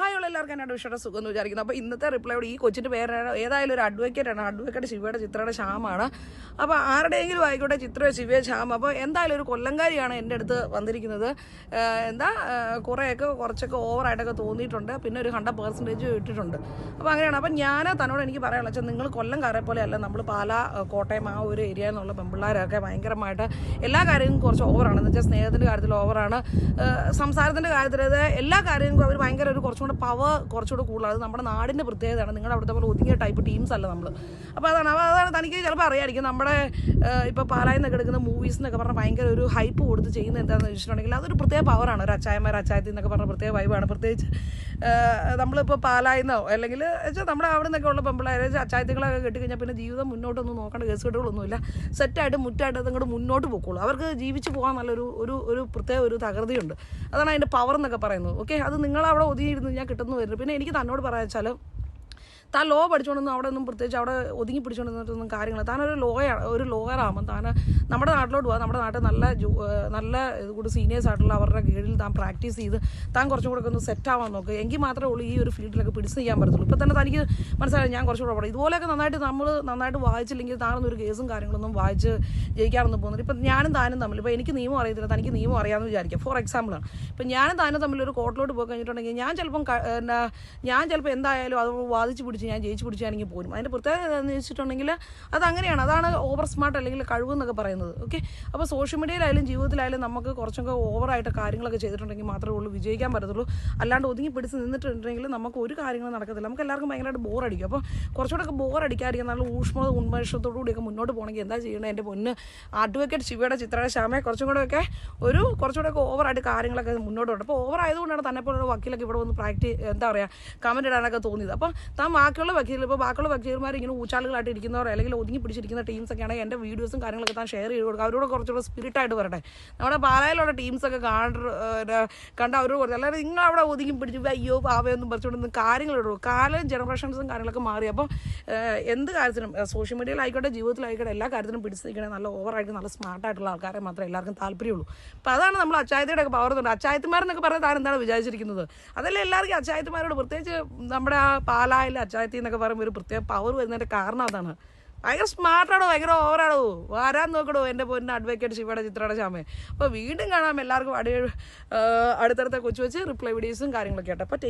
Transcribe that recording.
Hi ഉള്ള എല്ലാവർക്കും എന്നോട് വിഷയുടെ സുഖം എന്ന് വിചാരിക്കുന്നു. അപ്പോൾ ഇന്നത്തെ റിപ്ലൈയോട് ഈ കൊച്ചിന്റെ പേര് ഏതായാലും ഒരു അഡ്വക്കേറ്റ് ആണ്. അഡ്വക്കേറ്റ് ശിവയുടെ ചിത്രയുടെ ശ്യാമാണ്. അപ്പോൾ ആരുടെയെങ്കിലും ആയിക്കോട്ടെ ചിത്രയോ ശിവയോ ശ്യാം അപ്പോൾ എന്തായാലും ഒരു കൊല്ലങ്കാരിയാണ് എന്റെ അടുത്ത് വന്നിരിക്കുന്നത്. എന്താ കുറേയൊക്കെ കുറച്ചൊക്കെ ഓവറായിട്ടൊക്കെ തോന്നിയിട്ടുണ്ട്. പിന്നെ ഒരു ഹൺഡ്രഡ് പെർസെന്റേജ് ഇട്ടിട്ടുണ്ട്. അപ്പോൾ അങ്ങനെയാണ്. അപ്പോൾ ഞാൻ തന്നോട് എനിക്ക് പറയാനുള്ള വെച്ചാൽ നിങ്ങൾ കൊല്ലംകാരെ പോലെ അല്ല നമ്മൾ പാല കോട്ടയം ആ ഒരു ഏരിയ എന്നുള്ള പെമ്പിള്ളേരൊക്കെ ഭയങ്കരമായിട്ട് എല്ലാ കാര്യങ്ങളും കുറച്ച് ഓവറാണ് എന്ന് വെച്ചാൽ സ്നേഹത്തിന്റെ കാര്യത്തിൽ ഓവറാണ് സംസാരത്തിന്റെ കാര്യത്തിൽ എല്ലാ കാര്യങ്ങൾക്കും അവർ ഭയങ്കര ഒരു കുറച്ചും കൂടെ പവർ കുറച്ചുകൂടെ കൂടുതലാണ്. അത് നമ്മുടെ നാടിന്റെ പ്രത്യേകതയാണ്. നിങ്ങളുടെ അവിടുത്തെ പോലെ ഒതുങ്ങിയ ടൈപ്പ് ടീംസ് അല്ല നമ്മൾ അപ്പോൾ അതാണ്. അപ്പോൾ അതാണ് തനിക്ക് ചിലപ്പോൾ അറിയായിരിക്കും. നമ്മുടെ ഇപ്പോൾ പാലായിൽ നിന്നൊക്കെ എടുക്കുന്ന മൂവീസ് എന്നൊക്കെ പറഞ്ഞാൽ ഭയങ്കര ഒരു ഹൈപ്പ് കൊടുത്ത് ചെയ്യുന്ന എന്താണെന്ന് വെച്ചിട്ടുണ്ടെങ്കിൽ അതൊരു പ്രത്യേക പവറാണ് ഒരു അച്ചായമാർ അച്ചായത്തിൽ എന്നൊക്കെ പറഞ്ഞ പ്രത്യേക വൈബാണ് പ്രത്യേകിച്ച് നമ്മളിപ്പോൾ പാലായിന്നോ അല്ലെങ്കിൽ വെച്ചാൽ നമ്മുടെ അവിടെ നിന്നൊക്കെ ഉള്ള പെമ്പിള്ളേരെ അച്ചായത്തുകളൊക്കെ കെട്ടിക്കഴിഞ്ഞാൽ പിന്നെ ജീവിതം മുന്നോട്ടൊന്നും നോക്കേണ്ട കേസുകെട്ടുകളൊന്നുമില്ല സെറ്റായിട്ട് മുറ്റായിട്ട് അതങ്ങോട്ട് മുന്നോട്ട് പോക്കുള്ളൂ അവർക്ക് ജീവിച്ച് പോകാൻ നല്ലൊരു ഒരു ഒരു പ്രത്യേക ഒരു തകൃതിയുണ്ട്. അതാണ് അതിന്റെ പവർ എന്നൊക്കെ പറയുന്നത്. ഓക്കെ അത് നിങ്ങളവിടെ ഒതുങ്ങിയിരുന്ന് ഞാൻ കിട്ടുന്നു വരുന്നു പിന്നെ എനിക്ക് തന്നോട് പറയാ വെച്ചാൽ താൻ ലോ പഠിച്ചുകൊണ്ടൊന്നും അവിടെ ഒന്നും പ്രത്യേകിച്ച് അവിടെ ഒതുങ്ങി പിടിച്ചുകൊണ്ടിരുന്നിട്ടൊന്നും കാര്യങ്ങൾ താനൊരു ലോയർ ഒരു ലോയറാകുമ്പോൾ താൻ നമ്മുടെ നാട്ടിലോട്ട് പോകാം നമ്മുടെ നാട്ടിൽ നല്ല നല്ല ഇത് കൂടി സീനിയേഴ്സ് ആയിട്ടുള്ള അവരുടെ കീഴിൽ താൻ പ്രാക്ടീസ് ചെയ്ത് താൻ കുറച്ചും കൂടെ ഒന്ന് സെറ്റ് ആവാൻ നോക്കുക എങ്കിൽ മാത്രമേ ഉള്ളൂ ഈ ഒരു ഫീൽഡിലൊക്കെ പിടിച്ച് ചെയ്യാൻ പറ്റത്തുള്ളൂ. ഇപ്പോൾ തന്നെ തനിക്ക് മനസ്സിലായി? ഞാൻ കുറച്ചുകൂടെ പഠിക്കും ഇതുപോലെയൊക്കെ നന്നായിട്ട് നമ്മൾ നന്നായിട്ട് വായിച്ചില്ലെങ്കിൽ താനൊന്നും ഒരു കേസും കാര്യങ്ങളൊന്നും വായിച്ച് ജയിക്കാറൊന്നും പോകുന്നില്ല. ഇപ്പം ഞാനും താനും തമ്മിൽ ഇപ്പോൾ എനിക്ക് നിയമം അറിയത്തില്ല. തനിക്ക് നിയമം അറിയാമെന്ന് വിചാരിക്കാം. ഫോർ എക്സാമ്പിളാണ് ഇപ്പം ഞാനും താനും തമ്മിൽ ഒരു കോർട്ടിലോട്ട് പോയി കഴിഞ്ഞിട്ടുണ്ടെങ്കിൽ ഞാൻ ചിലപ്പം ഞാൻ ചിലപ്പോൾ എന്തായാലും അത് വാദിച്ച് പിടിച്ച് ഞാൻ ജയിച്ച് പിടിച്ചാണെങ്കിൽ പോരും. അതിന്റെ പ്രത്യേകത എന്താണെന്ന് വെച്ചിട്ടുണ്ടെങ്കിൽ അത് അങ്ങനെയാണ് അതാണ് ഓവർ സ്മാർട്ട് അല്ലെങ്കിൽ കഴിവ് എന്നൊക്കെ പറയുന്നത്. ഓക്കെ അപ്പോൾ സോഷ്യൽ മീഡിയയിലായാലും ജീവിതത്തിലായാലും നമുക്ക് കുറച്ചൊക്കെ ഓവറായിട്ട് കാര്യങ്ങളൊക്കെ ചെയ്തിട്ടുണ്ടെങ്കിൽ മാത്രമേ ഉള്ളൂ. വിജയിക്കാൻ പറ്റത്തുള്ളൂ. അല്ലാണ്ട് ഒതുങ്ങി പിടിച്ച് നിന്നിട്ടുണ്ടെങ്കിൽ നമുക്ക് ഒരു കാര്യങ്ങളും നടക്കത്തില്ല. നമുക്ക് എല്ലാവർക്കും ഭയങ്കരമായിട്ട് ബോറടിക്കും അപ്പോൾ കുറച്ചുകൂടെ ബോറടിക്കാതിരിക്കാൻ നല്ല ഊഷ്മത ഉന്മേഷത്തോടു കൂടിയൊക്കെ മുന്നോട്ട് പോകണമെങ്കിൽ എന്താ ചെയ്യണേ? എന്റെ പൊന്ന് അഡ്വക്കേറ്റ് ശിവയുടെ ചിത്രയുടെ ശ്യാമയെ കുറച്ചും കൂടെ ഒക്കെ ഒരു കുറച്ചുകൂടെ ഒക്കെ ഓവറായിട്ട് കാര്യങ്ങളൊക്കെ മുന്നോട്ട് പോകും അപ്പോൾ ഓവർ ആയതുകൊണ്ടാണ് തന്നെ പോലുള്ള വക്കീലൊക്കെ ഇവിടെ വന്ന് പ്രാക്ടീസ് എന്താ പറയുക കമന്റ് ഇടാനൊക്കെ തോന്നിയത്. അപ്പോൾ താൻ ബാക്കിയുള്ള വക്കീൽ ഇപ്പോൾ ബാക്കിയുള്ള വക്കീൽമാർ ഇങ്ങനെ ഊച്ചാളുകളായിട്ട് ഇരിക്കുന്നവർ അല്ലെങ്കിൽ ഒതുങ്ങി പിടിച്ചിരിക്കുന്ന ടീംസ് ഒക്കെ ആണെങ്കിൽ എന്റെ വീഡിയോസും കാര്യങ്ങളൊക്കെ താൻ ഷെയർ ചെയ്ത് കൊടുക്കുക അവരോട് കുറച്ചുകൂടെ സ്പിരിറ്റായിട്ട് വരട്ടെ നമ്മുടെ പാലായിലുള്ള ടീംസൊക്കെ കാണ കണ്ട അവരോട് കുറച്ച് അല്ലാതെ നിങ്ങൾ അവിടെ ഒതുങ്ങി പിടിച്ച് അയ്യോ പാവയൊന്നും പറിച്ചുകൊണ്ടൊന്നും കാര്യങ്ങളിടുള്ളൂ കാലം ജനറേഷൻസും കാര്യങ്ങളൊക്കെ മാറി. അപ്പോൾ എന്ത് കാര്യത്തിനും സോഷ്യൽ മീഡിയയിലായിക്കോട്ടെ ജീവിതത്തിലായിക്കോട്ടെ എല്ലാ കാര്യത്തിനും പിടിച്ച് നിൽക്കണേ നല്ല ഓവറായിട്ട് നല്ല സ്മാർട്ടായിട്ടുള്ള ആൾക്കാരെ മാത്രമേ എല്ലാവർക്കും താല്പര്യമുള്ളൂ. അപ്പോൾ അതാണ് നമ്മൾ അച്ചായത്തിയുടെ ഒക്കെ പവർ ഉണ്ട് അച്ചായത്തിമാരെന്നൊക്കെ പറഞ്ഞാൽ താൻ എന്താണ് വിചാരിച്ചിരിക്കുന്നത്? അതല്ലേ എല്ലാവർക്കും അച്ചായത്തിമാരോട് പ്രത്യേകിച്ച് നമ്മുടെ ആ പാലായിൽ അച്ചായത്തി നിന്നൊക്കെ പറയുമ്പോൾ ഒരു പ്രത്യേക പവർ വരുന്നതിന്റെ കാരണം അതാണ്. ഭയങ്കര സ്മാർട്ടാണോ ഭയങ്കര ഓവറാണോ വരാൻ നോക്കണോ? എന്റെ പൊന്നെ അഡ്വക്കേറ്റ് ശിവയുടെ ചിത്രയുടെ ശാമേ അപ്പോൾ വീണ്ടും കാണാം എല്ലാവർക്കും അടി അടുത്തടുത്ത കൊച്ചു വെച്ച് റിപ്ലൈ വീഡിയോസും കാര്യങ്ങളൊക്കെ ആയിട്ട്. അപ്പോൾ